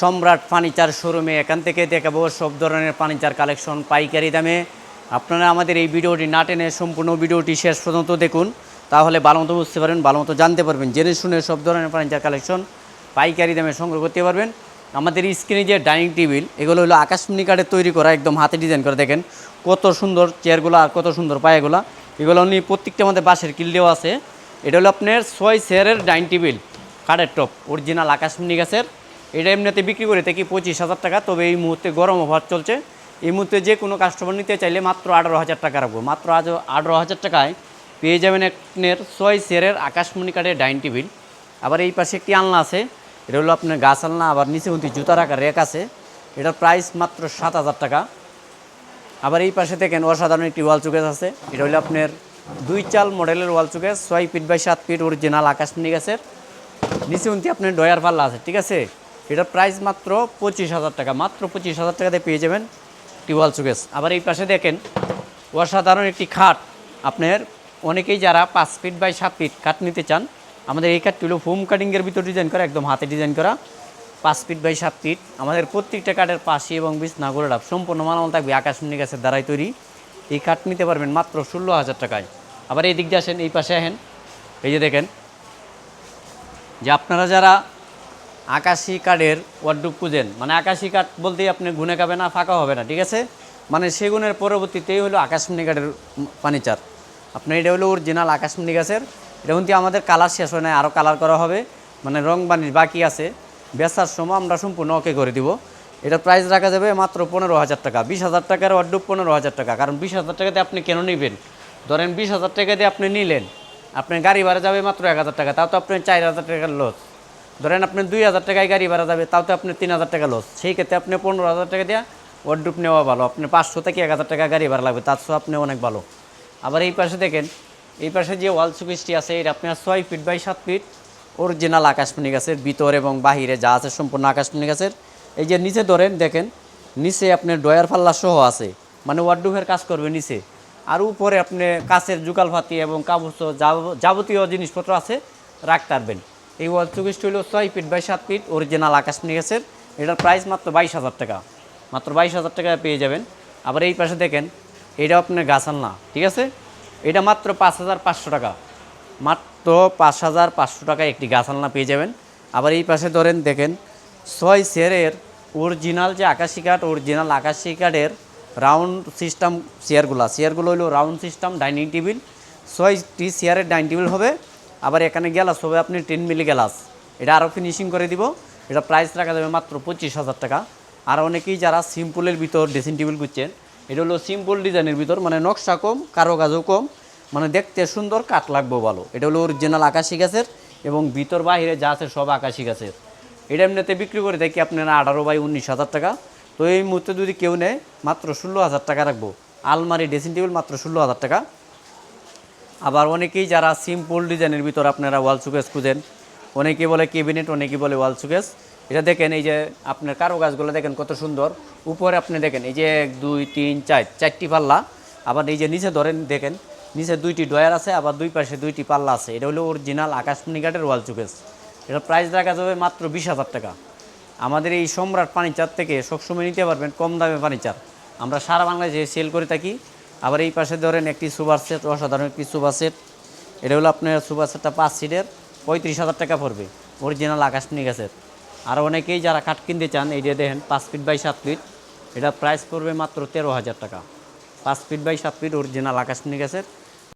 সম্রাট ফার্নিচার শোরুমে এখান থেকে দেখাবো সব ধরনের ফার্নিচার কালেকশন পাইকারি দামে। আপনারা আমাদের এই ভিডিওটি না টেনে সম্পূর্ণ ভিডিওটি শেষ পর্যন্ত দেখুন, তাহলে ভালো মতো বুঝতে পারবেন, ভালো মতো জানতে পারবেন। জেনে শুনে সব ধরনের ফার্নিচার কালেকশন পাইকারি দামে সংগ্রহ করতে পারবেন। আমাদের স্ক্রিনে যে ডাইনিং টেবিল, এগুলো হলো আকাশমণি কাঠের তৈরি করা, একদম হাতে ডিজাইন করে দেখেন। কত সুন্দর চেয়ারগুলো আর কত সুন্দর পায়াগুলো। এগুলো নিয়ে প্রত্যেকটা আমাদের বাঁশের কিল্লেও আছে। এটা হলো আপনার ছয় চেয়ারের ডাইনিং টেবিল, কাঠের টপ অরিজিনাল আকাশমণি গাছের। এটা এমনিতে বিক্রি করে থাকি পঁচিশ হাজার টাকা, তবে এই মুহূর্তে গরম অফার চলছে। এই মুহূর্তে যে কোনো কাস্টমার নিতে চাইলে মাত্র আঠারো হাজার টাকা রাখব। মাত্র আজ আঠারো হাজার টাকায় পেয়ে যাবেন আপনার ছয় সেরের আকাশমণি কাঠের ডাইনিং টেবিল। আবার এই পাশে একটি আলনা আছে, এটা হলো আপনার গাছ আলনা, আবার নিচে কিন্তু জুতা রাখার রেক আছে। এটার প্রাইস মাত্র সাত হাজার টাকা। আবার এই পাশে দেখেন অসাধারণ একটি ওয়াল চুকেস আছে, এটা হলো আপনার দুই চাল মডেলের ওয়াল চুকেস ছয় ফিট বাই সাত ফিট অরিজিনাল আকাশমণি গাছের। নিচে উনতি আপনার ডয়ার পাল্লা আছে, ঠিক আছে? এটার প্রাইস মাত্র পঁচিশ হাজার টাকা। মাত্র পঁচিশ হাজার টাকাতে পেয়ে যাবেন টিওয়াল সুকেস আবার এই পাশে দেখেন, অসাধারণ একটি খাট। আপনার অনেকেই যারা পাঁচ ফিট বাই সাত ফিট কাঠ নিতে চান, আমাদের এই কাঠটি হলো ফোম কাটিংয়ের ভিতর ডিজাইন করা, একদম হাতে ডিজাইন করা। পাঁচ ফিট বাই সাত ফিট আমাদের প্রত্যেকটা কাঠের পাশে এবং বিছনা গোড়াপ সম্পূর্ণ মালামাল থাকবে আকাশমণি গাছের দ্বারাই তৈরি। এই কাঠ নিতে পারবেন মাত্র ষোলো হাজার টাকায়। আবার এই দিক দিয়ে আসেন, এই পাশে আসেন। এই যে দেখেন, যে আপনারা যারা আকাশি কাঠের ওয়ার্ডুপ খুঁজেন? মানে আকাশি কাঠ বলতেই আপনি গুনে খাবে না, ফাঁকা হবে না, ঠিক আছে? মানে সেগুনের পরবর্তীতেই হলো আকাশমণি কাঠের ফার্নিচার আপনার এটা হলো অরিজিনাল আকাশমণি গাছের এটা কিন্তু আমাদের কালার শেষ হয় না আরও কালার করা হবে। মানে রং বানিশ বাকি আছে। বেচার সময় আমরা সম্পূর্ণ ওকে করে দিব। এটা প্রাইস রাখা যাবে মাত্র পনেরো হাজার টাকা। বিশ হাজার টাকার ওয়ার্ডুপ পনেরো হাজার টাকা। কারণ বিশ হাজার টাকাতে আপনি কেন নেবেন? ধরেন বিশ হাজার টাকা দিয়ে আপনি নিলেন। আপনার গাড়ি ভাড়া যাবে মাত্র এক হাজার টাকা। তাও তো আপনি চার হাজার টাকার লস ধরেন আপনি দুই হাজার টাকায় গাড়ি ভাড়া যাবে, তাও তো আপনি তিন হাজার টাকা লস সেই ক্ষেত্রে আপনি পনেরো হাজার টাকা দিয়ে ওয়ার্ড্রুপ নেওয়া ভালো। আপনি পাঁচশো থেকে এক হাজার টাকা গাড়ি ভাড়া লাগবে, তার আপনি অনেক ভালো। আবার এই পাশে দেখেন, এই পাশে যে ওয়াল সুকেসটি আছে, এটা আপনার ছয় ফিট বাই সাত ফিট অরিজিনাল আকাশমণি গাছের ভিতর এবং বাহিরে যা আছে সম্পূর্ণ আকাশমণি গাছের। এই যে নিচে ধরেন, দেখেন, নিচে আপনার ডয়ার পাল্লা সহ আছে মানে ওয়ার্ড্রুপের কাজ করবে নিচে। আর উপরে আপনি কাছের জুকাল ফাতি এবং কাবুস যাবতীয় জিনিসপত্র আছে, রাখতে পারবেন। এই ওয়াল চৌকিশটি হলো ছয় ফিট বাই সাত ফিট অরিজিনাল আকাশমণি গাছের এটার প্রাইস মাত্র বাইশ হাজার টাকা। মাত্র বাইশ হাজার টাকা পেয়ে যাবেন। আবার এই পাশে দেখেন এটা আপনার গাছাল না ঠিক আছে? এটা মাত্র পাঁচ হাজার পাঁচশো টাকা। মাত্র পাঁচ হাজার পাঁচশো টাকায় একটি গাছ আলনা পেয়ে যাবেন। আবার এই পাশে ধরেন, দেখেন, ছয় সেরের অরিজিনাল যে আকাশি কাঠ অরিজিনাল আকাশি কাঠের রাউন্ড সিস্টেম চেয়ারগুলো চেয়ারগুলো হলো রাউন্ড সিস্টেম ডাইনিং টেবিল ছয়টি চেয়ারের ডাইনিং টেবিল হবে। আবার এখানে গ্যালাস হবে আপনি টেন মিলি গ্যালাস। এটা আরও ফিনিশিং করে দিব। এটা প্রাইস রাখা যাবে মাত্র পঁচিশ হাজার টাকা। আর অনেকেই যারা সিম্পলের ভিতর ড্রেসিং টেবিল করছেন এটা হলো সিম্পল ডিজাইনের ভিতর মানে নকশা কম কারও কাজও কম মানে দেখতে সুন্দর, কাঠ লাগবে ভালো। এটা হলো অরিজিনাল আকাশি গাছের এবং ভিতর বাহিরে যা আছে সব আকাশি গাছের। এটা এমনিতে বিক্রি করে দেখি আপনারা আঠারো বাই উনিশ হাজার টাকা। তো এই মুহূর্তে যদি কেউ নেয়, মাত্র ষোলো হাজার টাকা রাখব। আলমারি ড্রেসিং টেবিল মাত্র ষোলো হাজার টাকা। আবার অনেকেই যারা সিম্পল ডিজাইনের ভিতর আপনারা ওয়াল সুকেস খুঁজেন অনেকে বলে কেবিনেট অনেকে বলে ওয়াল সুকেস এটা দেখেন এই যে আপনার কারও গাছগুলো দেখেন কত সুন্দর। উপরে আপনি দেখেন এই যে এক, দুই, তিন, চার, চারটি পাল্লা। আবার এই যে নিচে ধরেন, দেখেন নিচে দুইটি ডয়ার আছে, আবার দুই পাশে দুইটি পাল্লা আছে। এটা হলো অরিজিনাল আকাশমণি কাঠের ওয়াল চুকেস এটার প্রাইস রাখা যাবে মাত্র বিশ হাজার টাকা। আমাদের এই সম্রাট ফার্নিচার থেকে সবসময় নিতে পারবেন কম দামে ফার্নিচার। আমরা সারা বাংলাদেশে সেল করে থাকি। আবার এই পাশে ধরেন একটি সুপার সেট, অসাধারণ একটি সুপার সেট। এটা হলো আপনার সুপার সেটটা পাঁচ সিটের, পঁয়ত্রিশ হাজার টাকা পড়বে। অরিজিনাল আকাশমণি গাছের আর অনেকেই যারা কাঠ কিনতে চান, এই যে দেখেন, পাঁচ ফিট বাই সাত ফিট, এটা প্রাইস পড়বে মাত্র তেরো হাজার টাকা। পাঁচ ফিট বাই সাত ফিট অরিজিনাল আকাশমণি গাছের